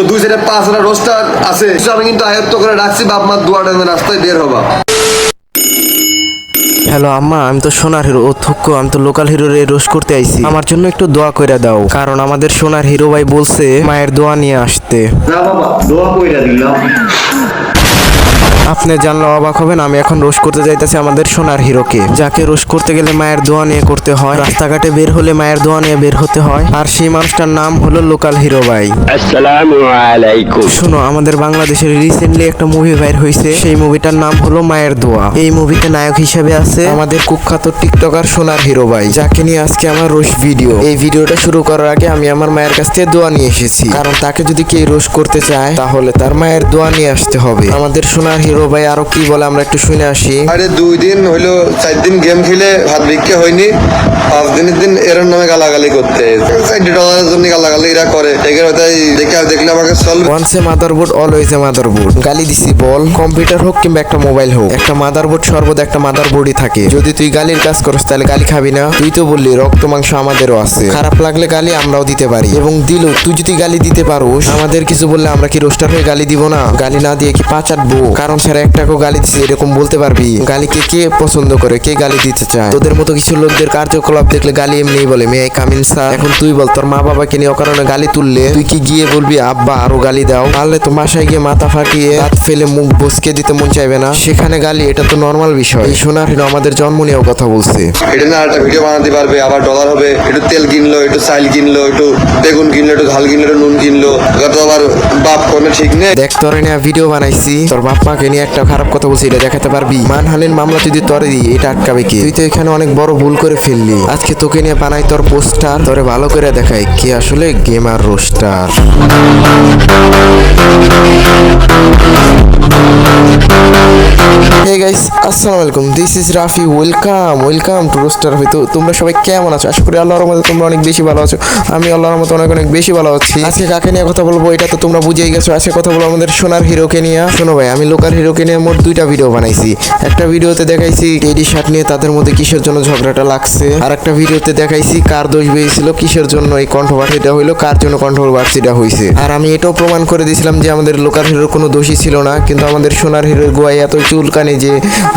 তো দুই সাইডে পাঁচটা রোস্টার আছে। আমি কিন্তু আয়ত্ত করে রাখছি বাপ মার দুয়ার রাস্তায় বের হবা। হ্যালো আম্মা আমি তো সোনার হিরো। ও থুক্ক আমি তো লোকাল হিরো হিরোর রোজ করতে আইছি। আমার জন্য একটু দোয়া কইরা দাও কারণ আমাদের সোনার হিরো ভাই বলছে মায়ের দোয়া নিয়ে আসতে। না বাবা দোয়া কইরা দিলাম। আপনি জানলে অবাক হবেন আমি এখন রোশ করতে যাইতেছি আমাদের সোনার হিরোকে যাকে রোশ করতে গেলে মায়ের দোয়া নিয়ে করতে হয় রাস্তাঘাটে বের হলে মায়ের দোয়া নিয়ে বের হতে হয় আর সেই মানুষটার নাম হলো লোকাল হিরো ভাই। আসসালামু আলাইকুম। শোনো আমাদের বাংলাদেশের রিসেন্টলি একটা মুভি বাইর হয়েছে সেই মুভিটার নাম হলো মায়ের দোয়া। এই মুভিতে নায়ক হিসেবে আছে আমাদের কুখ্যাত টিকটকার সোনার হিরো ভাই যাকে নিয়ে আজকে আমার রোশ ভিডিও। এই ভিডিওটা শুরু করার আগে আমি আমার মায়ের কাছ থেকে দোয়া নিয়ে এসেছি। কারণ তাকে যদি কেউ রোশ করতে চায় তাহলে তার মায়ের দোয়া নিয়ে আসতে হবে। আমাদের সোনার হিরো ভাই আরও কি বলে আমরা একটু শুনে আসি। আরে দুই দিন হইল চার দিন গেম খেলে ভাত ভিক্ষা হয়নি। পাঁচ দিনের দিন এর নামে গালাগালি করতে। চারটি ডলারের জন্য গালাগালি এরা করে। তাই দেখে দেখলে আমাকে চল once a motherboard always a motherboard গালি দিছি বল কম্পিউটার হোক কিংবা একটা মোবাইল হোক একটা মাদারবোর্ড সর্বদা একটা মাদারবোর্ডই থাকে। যদি তুই গালির কাজ করিস, তাহলে গালি খাবি না। তুই তো বললি, রক্ত মাংস আমাদেরও আছে। খারাপ লাগলে গালি আমরাও দিতে পারি। এবং দিল, তুই যদি গালি দিতে পারোস, আমাদের কিছু বললে আমরা কি রোস্টার হয়ে গালি দিব না? গালি না দিয়ে কি পাচাটবো? কারণ ছাড়া একটাকেও গালি দিছে, এরকম বলতে পারবি? গালিকে কে পছন্দ করে? কে গালি দিতে চায়? তোদের মতো কিছু লোকদের কার্যকলাপ দেখলে গালি এমনিই বলে, মেয়ে কামিন স্যার এখন তুই বল, তোর মা বাবাকে নিয়ে অকারণে গালি তুললে তুই কি গিয়ে বলবি, আব্বা, আরও গালি দাও তাহলে তো বাসায় গিয়ে মাথা ফাটিয়ে দাঁত ফেলে মুখ বসকে দিতে মন চাইবে না। সেখানে গালি, এটা তো নর্মাল বিষয়। এই সোনার আমাদের জন্ম নিয়েও কথা বলছে। এটা না একটা ভিডিও বানাতে পারবে আবার ডলার হবে একটু তেল কিনলো একটু চাইল কিনলো একটু বেগুন কিনলো একটু ঝাল কিনলো একটু নুন কিনলো তো আবার বাপ কোনো ঠিক নেই। দেখ তোর নিয়ে ভিডিও বানাইছি তোর বাপ মাকে নিয়ে একটা খারাপ কথা বলছি এটা দেখাতে পারবি? মানহানির মামলা যদি তোরে দিই এটা আটকাবে কি? তুই তো এখানে অনেক বড় ভুল করে ফেললি। আজকে তোকে নিয়ে বানাই তোর পোস্টার তোরে ভালো করে দেখাই কে আসলে গেমার রোস্টার। হে গাইস আসসালামু আলাইকুম this is Rafi welcome welcome to roaster Rafi তো তোমরা সবাই কেমন আছো? আশা করি আল্লাহর মতো তোমরা অনেক বেশি ভালো আছো। আমি আল্লাহর মতো অনেক অনেক বেশি ভালো আছি। আজকে কাকে নিয়ে কথা বলব এটা তো তোমরা বুঝেই গেছো। আজকে কথা বলব আমাদের সোনার হিরোকে নিয়ে। শোনো ভাই আমি লোকাল হিরোকে নিয়ে মোট দুইটা ভিডিও বানাইছি। একটা ভিডিওতে দেখাইছি টেডি শার্ট নিয়ে তাদের মধ্যে কিসের জন্য ঝগড়াটা লাগছে। আর একটা ভিডিওতে দেখাইছি কার দোষ বেরিয়েছিল কিসের জন্য এই কণ্ঠপাঠিটা হইল কার জন্য কণ্ঠপাঠিটা হয়েছে আর আমি এটাও প্রমাণ করে দিয়েছিলাম যে আমাদের লোকাল হিরোর কোনো দোষী ছিল না। কিন্তু আমাদের সোনার হিরোর গোয়ায় এত চুলকানি যে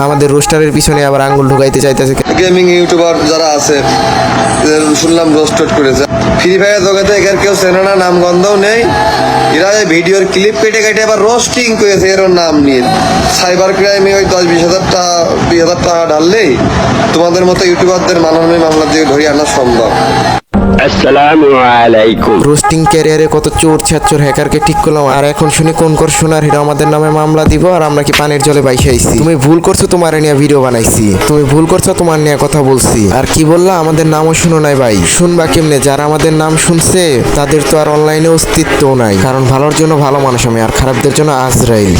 আমাদের রোস্টারের পিছনে আবার আঙ্গুল ঢুকাইতে চাইতেছে। গেমিং ইউটিউবার যারা আছে শুনলাম রোস্ট করেছে। ফ্রি ফায়ার জগতে এখানে কেউ চেনে না, নাম গন্ধও নেই। এরা ভিডিওর ক্লিপ কেটে কেটে আবার রোস্টিং করেছে এর নাম নিয়ে। সাইবার ক্রাইমে ওই দশ বিশ হাজার টাকা বিশ হাজার টাকা ঢাললেই তোমাদের মতো ইউটিউবারদের মাননীয় মামলা দিয়ে ধরিয়ে আনা সম্ভব। রোস্টিং ক্যারিয়ারে কত চোর ছাচ্চর হ্যাকারকে ঠিক করলাম। আর এখন শুনি কোন কর সোনার হিরো আমাদের নামে মামলা দিব আর আমরা কি পানির জলে বাইসে আইছি তুমি ভুল করছ, তোমার নিয়ে ভিডিও বানাইছি। তুমি ভুল করছ, তোমার নিয়ে কথা বলছি। আর কি বললা, আমাদের নামও শুনো নাই ভাই। শুনবা কেমনে? যারা আমাদের নাম শুনছে, তাদের তো আর অনলাইনে অস্তিত্বও নাই। কারণ ভালোর জন্য ভালো মানুষ আমি, আর খারাপদের জন্য আজরাইল।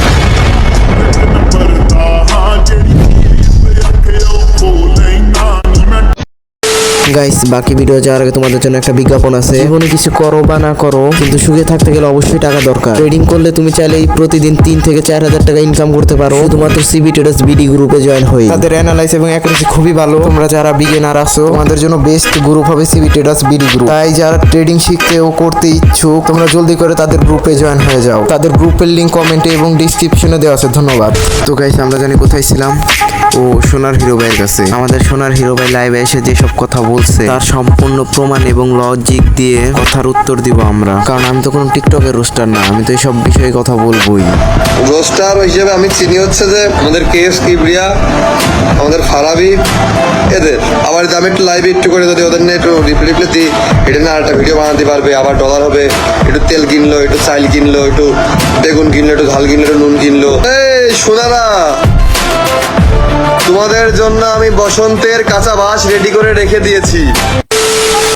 গাইস বাকি ভিডিও যাওয়ার আগে তোমাদের জন্য একটা বিজ্ঞাপন আছে। জীবনে কিছু করো বা না করো কিন্তু সুখে থাকতে গেলে অবশ্যই টাকা দরকার। ট্রেডিং করলে তুমি চাইলেই প্রতিদিন তিন থেকে চার হাজার টাকা ইনকাম করতে পারো। শুধুমাত্র সিবি ট্রেডার্স বিডি গ্রুপে জয়েন হয়ে তাদের অ্যানালাইজ এবং অ্যাকুরেসি খুবই ভালো। তোমরা যারা বিগিনার আছো তোমাদের জন্য বেস্ট গ্রুপ হবে সিবি ট্রেডার্স বিডি গ্রুপ তাই যারা ট্রেডিং শিখতে ও করতে ইচ্ছুক তোমরা জলদি করে তাদের গ্রুপে জয়েন হয়ে যাও। তাদের গ্রুপের লিঙ্ক কমেন্টে এবং ডিসক্রিপশনে দেওয়া আছে। ধন্যবাদ। তো গাইস আমরা জানি কোথায় ছিলাম। ও সোনার হিরো ভাইয়ের কাছে। আমাদের সোনার হিরো ভাই লাইভে এসে যেসব কথা বলছে তার সম্পূর্ণ প্রমাণ এবং লজিক দিয়ে কথার উত্তর দিব আমরা। কারণ আমি তো কোনো টিকটকের রোস্টার না আমি তো এইসব বিষয়ে কথা বলবোই। রোস্টার হিসেবে আমি চিনি হচ্ছে যে আমাদের কে এস কিবরিয়া আমাদের ফারাবি এদের। আবার যদি আমি একটু লাইভে একটু করে যদি ওদের নিয়ে একটু রিপ্লে রিপ্লে দিই এটা না একটা ভিডিও বানাতে পারবে আবার ডলার হবে একটু তেল কিনলো একটু চাইল কিনলো একটু বেগুন কিনলো একটু ঝাল কিনলো একটু নুন কিনলো। এই সোনারা! তোমাদের জন্য আমি বসন্তের কাঁচা বাঁশ রেডি করে রেখে দিয়েছি।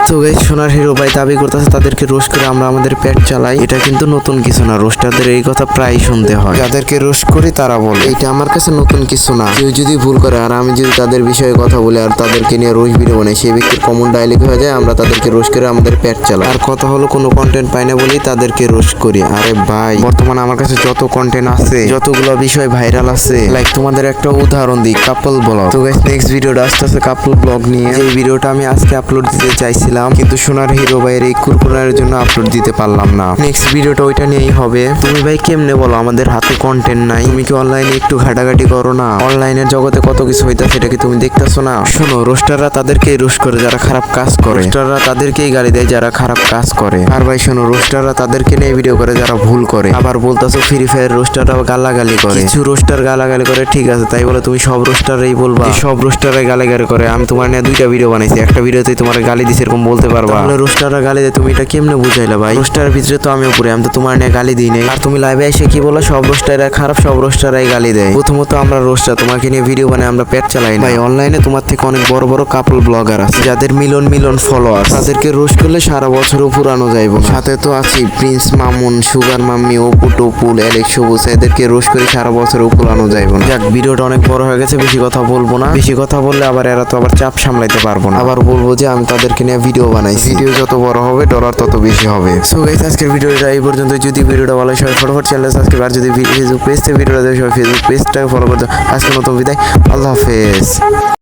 তো গাইজ সোনার হিরো ভাই দাবি করতেছে তাদেরকে রোস্ট করে আমরা আমাদের পেট চালাই। এটা কিন্তু নতুন কিছু না রোস্টারদের এই কথা প্রায় শুনতে হয়। যাদেরকে রোস্ট করি তারা বলে এটা আমার কাছে নতুন কিছু না। কেউ যদি ভুল করে আর আমি যদি তাদের বিষয়ে কথা বলি আর তাদেরকে নিয়ে রোজ ভিডিও বানাই, সেই ব্যক্তির কমন ডায়লগ হয়ে যায়, আমরা তাদেরকে রোস্ট করে আমাদের পেট চালাই। আর কথা হলো, কোনো কন্টেন্ট পাই না বলেই তাদেরকে রোস্ট করি। আরে ভাই, বর্তমানে আমার কাছে যত কন্টেন্ট আছে, যতগুলো বিষয় ভাইরাল আছে লাইক তোমাদের একটা উদাহরণ দিই কাপল ব্লগ তো গাইস নেক্সট ভিডিওটা আসতে আসতে কাপল ব্লগ নিয়ে। এই ভিডিওটা আমি আজকে আপলোড দিতে চাইছিলাম দিয়েছিলাম কিন্তু সোনার হিরো ভাইয়ের এই কুরকুরানের জন্য আপলোড দিতে পারলাম না। নেক্সট ভিডিওটা ওইটা নিয়েই হবে। তুমি ভাই কেমনে বলো, আমাদের হাতে কন্টেন্ট নাই। তুমি কি অনলাইনে একটু ঘাটাঘাটি করো না? অনলাইনের জগতে কত কিছু হইতাছে সেটা কি তুমি দেখতেছো না? শোনো রোস্টাররা তাদেরকেই রোস্ট করে, যারা খারাপ কাজ করে। রোস্টাররা তাদেরকেই গালি দেয় যারা খারাপ কাজ করে। আর ভাই শোনো রোস্টাররা তাদেরকে নিয়ে ভিডিও করে যারা ভুল করে। আবার বলতাছো ফ্রি ফায়ার রোস্টাররা গালাগালি করে। কিছু রোস্টার গালাগালি করে, ঠিক আছে, তাই বলে তুমি সব রোস্টারই বলবা। সব রোস্টাররাই গালাগালি করে। আমি তোমার নিয়ে দুইটা ভিডিও বানাইছি। একটা ভিডিওতে তোমার গালি দিছে এরকম বলতে পারবা। তাহলে রোস্টাররা গালি দেয় তুমি এটা কেমনে বুঝাইলা ভাই? রোস্টারের ভিতরে তো আমি উপরে আমি তো তোমার নিয়ে গালি দিই নাই। আর তুমি লাইভে এসে কি বলো সব রোস্টাররা খারাপ সব রোস্টাররাই গালি দেয়। প্রথমত আমরা রোস্টার তোমাকে নিয়ে ভিডিও বানাই আমরা পেট চালাই ভাই অনলাইনে তোমার থেকে অনেক বড় বড় কাপল ব্লগার আছে যাদের মিলন মিলন ফলোয়ার তাদেরকে রোস্ট করলে সারা বছরও পুরানো যাইব। সাথে তো আছি Prince Mamun sugar mummy Opu Topul Alex Sabuj এদেরকে রোস্ট করে সারা বছরও পুরানো যাইব না। যাক ভিডিওটা অনেক বড় হয়ে গেছে বেশি কথা বলব না। বেশি কথা বললে আবার এরা তো আবার চাপ সামলাইতে পারব না। আবার বলব যে আমি তাদেরকে নিয়ে ভিডিও বানাইছি। ভিডিও যত বড় হবে ডলার তত বেশি হবে। সো গাইস আজকের ভিডিওটা এই পর্যন্ত। যদি ভিডিওটা ভালো হয় সবাই ফটোফট চ্যানেল সাবস্ক্রাইব আর যদি ফেসবুক পেজ থেকে ভিডিওটা দেখে সবাই ফেসবুক পেজটাকে ফলো করতে আজকের মতো বিদায়। আল্লাহ হাফেজ।